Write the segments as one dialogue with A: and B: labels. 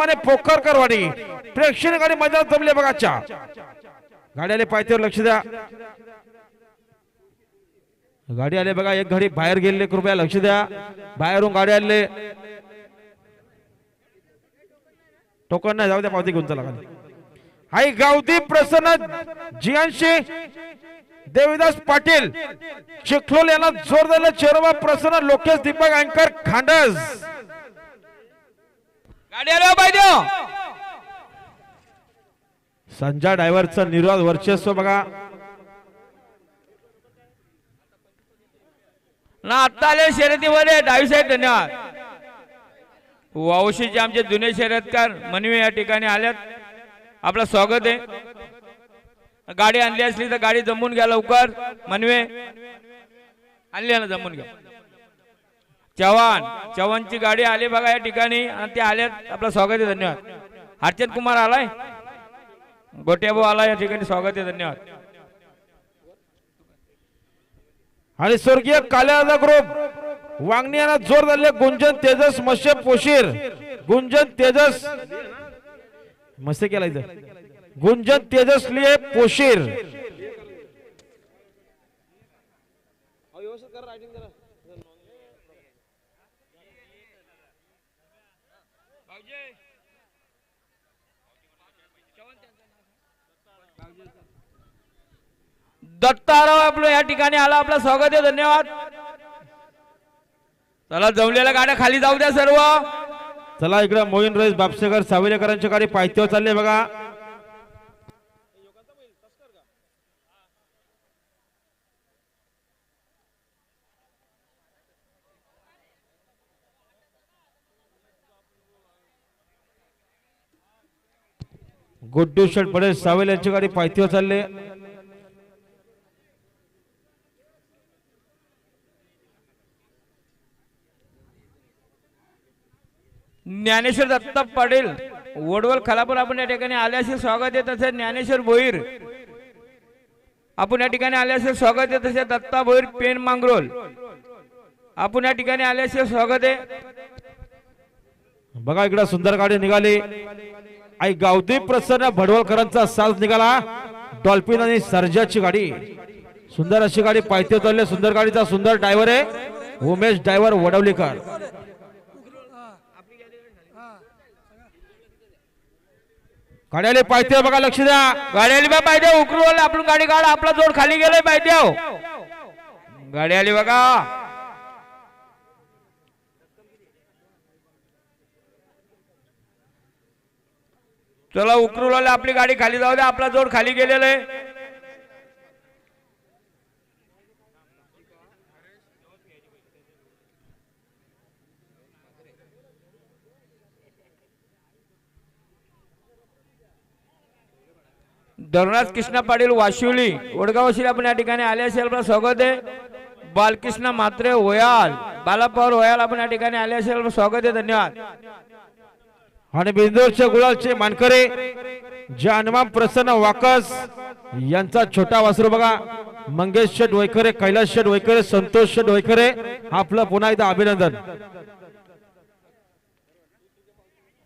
A: माने पोखरकरवाडी प्रेक्षणीय गाडी मैदानात जमले बघा चा गाडी आले पायथ्यावर लक्ष द्या. गाडी आले बघा एक गाडी बाहेर गेलेले कृपया लक्ष द्या. बाहेरून गाडी आले. टोकन नाही जाऊ द्या पावती घेऊन चला खाली. हाय गावती प्रसन्न जियांशी देविदास पाटील चिखलोल यांना जोर दिला चेरोबा प्रसन्न लोकेश दीपक अँकर खांडस.
B: पाहिजे
A: संजय ड्रायव्हरचं निर्वाद वर्चस्व बघा.
B: ना आता आले शर्यतीमध्ये. डावी साहेब धन्यवाद. वावशीचे आमचे जुने शर्यतकार मनवी या ठिकाणी आल्यात. आपलं स्वागत आहे. गाडी आणली असली तर गाडी जमून घ्या लवकर. मनवे आणली ना जमून घ्या. चव्हाण चव्हाणची गाडी आली बघा या ठिकाणी आणि ते आल्यात. आपलं स्वागत आहे धन्यवाद. हर्षद कुमार आलाय? गोट्याभाऊ आला या ठिकाणी स्वागत आहे धन्यवाद.
A: आणि स्वर्गीय काल्यादा ग्रुप वांगणी यांना जोर झाले गुंजन तेजस मत्स्य पोशीर गुंजन तेजस मस्त केला इथं. गुंजन तेजसलिये पोशीर.
B: दत्ताराव आपलं या ठिकाणी आला आपलं स्वागत आहे धन्यवाद. चला जमलेल्या गाड्या खाली जाऊ द्या सर्व.
A: चला इकडे मोहीन रईस बापसेकर सावलेकरांची गाडी पायथ्यावर चालली बघा. गुड्डू शर्ट पडेल सावेल यांची गाडी पायथ्यावर चालले.
B: ज्ञानेश्वर दत्ता पाटील वडवल खालापूर आपण या ठिकाणी आल्याचे स्वागत येत असे ज्ञानेश्वर भोईर. आपण या ठिकाणी आल्याचे स्वागत येत तसे दत्ता भोईर पेन मांगरोल. आपण या ठिकाणी आल्याचे स्वागत आहे.
A: बघा इकडे सुंदर गाडी निघाली. आई गावती प्रसन्न भडवलकरांचा साज निघाला. डॉल्फिन आणि सर्जाची गाडी. सुंदर अशी गाडी पायते चालली. सुंदर गाडीचा सुंदर ड्रायव्हर आहे. उमेश ड्रायव्हर वडवलीकर. गाड्याला पायथ्या बघा लक्ष द्या.
B: गाडी आली बा पाहिजे उकरू आपण गाडी काढ. आपला जोड खाली गेलाय पाहिजे हो. गाडी आली बघा. चला उकरू आले आपली गाडी खाली जाऊ द्या आपला जोड खाली गेलेला आहे. धरुणाज कृष्णा पाटील वाशिवली वडगाव वाशिवली आपण या ठिकाणी आले असेल आपलं स्वागत आहे. बालकृष्ण मात्रे होयाल बालापवार होयाल आपण या ठिकाणी आले असेल स्वागत आहे धन्यवाद.
A: आणि बिंदोरच्या गुलालचे मानकरे जानमाम प्रसन्न वाकस यांचा छोटा वासरू बघा. मंगेश शेठ वैखरे कैलास शेठ वैखरे संतोष शेठ वैखरे आपलं पुन्हा एकदा अभिनंदन.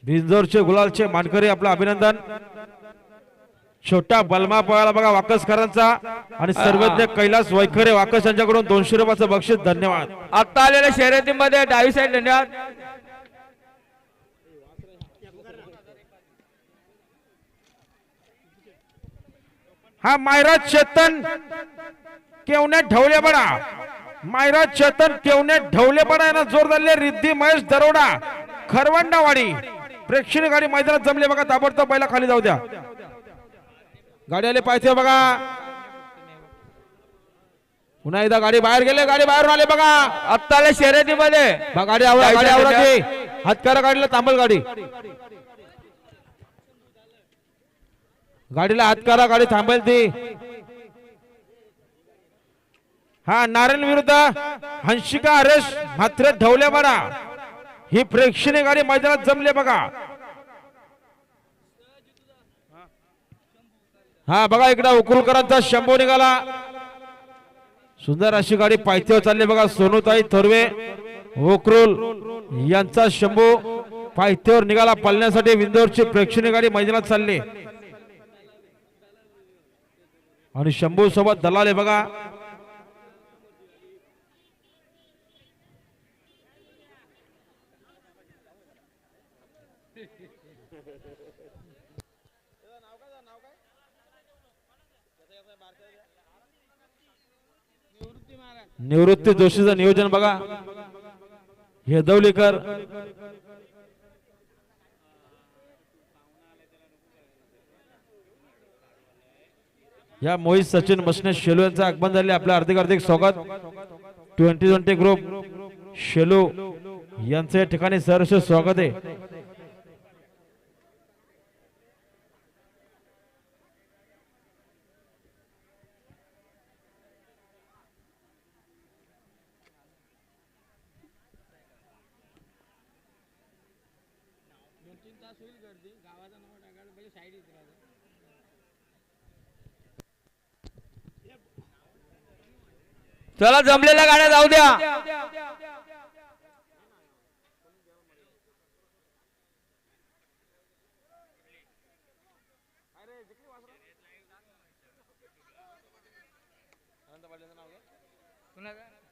A: बिंदोरचे गुलालचे मानकरे आपलं अभिनंदन. छोटा बलमा पळाला बघा वाकसकरांचा. आणि सर्वज्ञ कैलास वैखरे वाकस यांच्याकडून दोनशे रुपयाचं बक्षीस. धन्यवाद.
B: आता आलेल्या शर्यतीमध्ये डावी साईड धन्यवाद.
A: हा मायरा चेतन केवण्यात ढवले बडा. मायरा चेतन केवण्यात ढवले बडा यांना जोर झाले रिद्धी महेश दरोडा खरवंडावाडी. प्रेक्षणीय गाडी मैदानात जमले बघा. ताबडतोब पहिला खाली जाऊ द्या. गाडी आले पाहिजे बघा. पुन्हा एकदा गाडी बाहेर गेले. गाडी बाहेरून आले बघा.
B: आता आल्या शर्यतीमध्ये.
A: गाडी आवडा गाडी आवडा हातकारा गाडीला तांबल गाडी. गाडीला हातकारा गाडी थांबेल ती. हा नारायण विरुद्ध हंशिका हरेश मात्र ठेवल्या बरा ही प्रेक्षणीय गाडी मैदानात जमले बघा. हा बघा इकडे उकुलकरांचा शंभू निघाला. सुंदर अशी गाडी पायथ्यावर चालली बघा सोनूताई थोरवे उकरुल यांचा शंभू पायथ्यावर निघाला. पळण्यासाठी विंदोरची प्रेक्षणीय गाडी मैदानात चालली. आणि शंभू सोबत दलाल आहे बघा. निवृत्ती जोशीचं नियोजन बघा. हे दौलीकर या मोहित सचिन मसने शेलू यांचं आगमन झाले. आपलं हार्दिक हार्दिक स्वागत. Twenty twenty group. शेलू यांचं या ठिकाणी सहर्ष स्वागत आहे.
B: गावाचा नंबर टाकायला पहिले साईड येत राहतो चला जमलेल्या गाड्या जाऊ द्या कुणाचं?